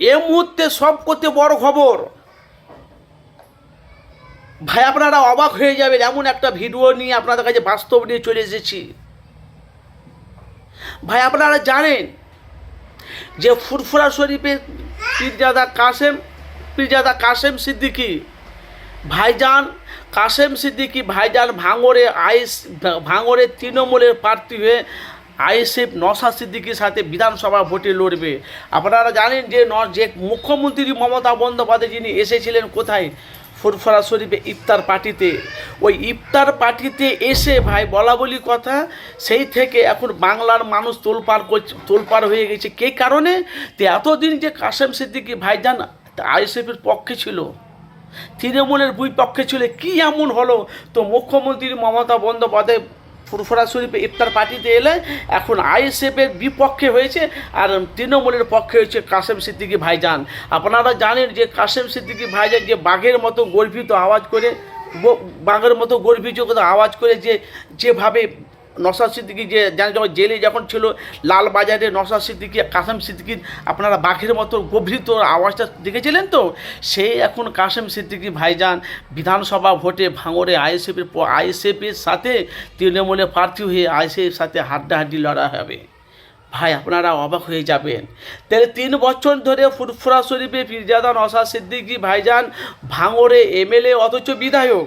এ মুহূর্তে সব করতে বড় খবর। ভাই, আপনারা অবাক হয়ে যাবেন, এমন একটা ভিডিও নিয়ে আপনাদের কাছে বাস্তব নিয়ে চলে এসেছি। ভাই, আপনারা জানেন যে ফুরফুরা শরীফে পীরজাদা কাসেম পীরজাদা কাসেম সিদ্দিকি, ভাইজান কাসেম সিদ্দিকি, ভাইজান ভাঙরে আইস ভাঙরে তৃণমূলের প্রার্থী হয়ে আইএসএফ নসা সিদ্দিকির সাথে বিধানসভা ভোটে লড়বে। আপনারা জানেন যে ন যে মুখ্যমন্ত্রী মমতা বন্দ্যোপাধ্যায় যিনি এসেছিলেন কোথায়? ফুরফরা শরীফে ইফতার পার্টিতে। ওই ইফতার পার্টিতে এসে ভাই, বলা বলি কথা, সেই থেকে এখন বাংলার মানুষ তোলপাড় করছে তোলপাড় হয়ে গেছে। কে কারণে? তো এতদিন যে কাসেম সিদ্দিকী ভাইজান আইএসএফের পক্ষে ছিল, তৃণমূলের বিপক্ষে ছিল, কি এমন হলো? তো মুখ্যমন্ত্রী মমতা বন্দ্যোপাধ্যায় ফুরফুরা শরীফে ইফতার পার্টিতে এলে এখন আইএসএফের বিপক্ষে হয়েছে আর তৃণমূলের পক্ষে হয়েছে কাসেম সিদ্দিকি ভাইজান। আপনারা জানেন যে কাসেম সিদ্দিকি ভাইজান যে বাঘের মতো গর্বিত আওয়াজ করে বাঘের মতো গর্বিত আওয়াজ করে যে যেভাবে নসাদ সিদ্দিকি যে যখন জেলে যখন ছিল লালবাজারে নসাদ সিদ্দিকি, কাসেম সিদ্দিকির আপনারা বাঘের মতো গভীর আওয়াজটা দেখেছিলেন তো? সেই এখন কাসেম সিদ্দিকি ভাইজান বিধানসভা ভোটে ভাঙরে আইএসএফের আইএসএফের সাথে তৃণমূলে প্রার্থী হয়ে আইএসএফের সাথে হাড্ডাহাড্ডি লড়া হবে। ভাই, আপনারা অবাক হয়ে যাবেন। তাহলে তিন বছর ধরে ফুরফুরা শরীফে পীরজাদা নসাদ সিদ্দিকি ভাইজান ভাঙরে এমএলএ অথচ বিধায়ক।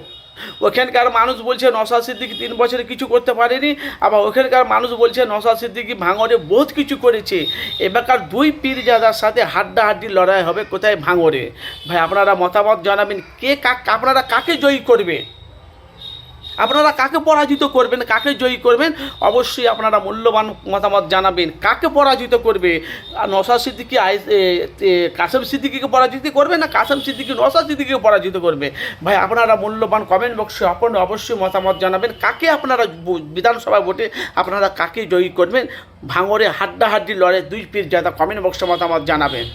ওখানকার মানুষ বলছে নসাদ সিদ্দিকি তিন বছরে কিছু করতে পারেনি, আবার ওখানকার মানুষ বলছে নসাদ সিদ্দিকি ভাঙরে বহুত কিছু করেছে। এবারকার দুই পীরজাদার সাথে হাড্ডাহাড্ডি লড়াই হবে কোথায় ভাঙরে ভাই, আপনারা মতামত জানাবেন, কে কাক আপনারা কাকে জয়ী করবে? আপনারা কাকে পরাজিত করবেন, কাকে জয়ী করবেন, অবশ্যই আপনারা মূল্যবান মতামত জানাবেন। কাকে পরাজিত করবে? নসাদ সিদ্দিকি কাসেম সিদ্দিকিকে পরাজিত করবে না কাসেম সিদ্দিকি নসাদ সিদ্দিকিকে পরাজিত করবে? ভাই, আপনারা মূল্যবান কমেন্ট বক্সে আপন, অবশ্যই মতামত জানাবেন। কাকে আপনারা বিধানসভা ভোটে আপনারা কাকে জয়ী করবেন? ভাঙরে হাড্ডাহাড্ডি লড়ে দুই পীর যাদা কমেন্ট বক্সে মতামত জানাবেন।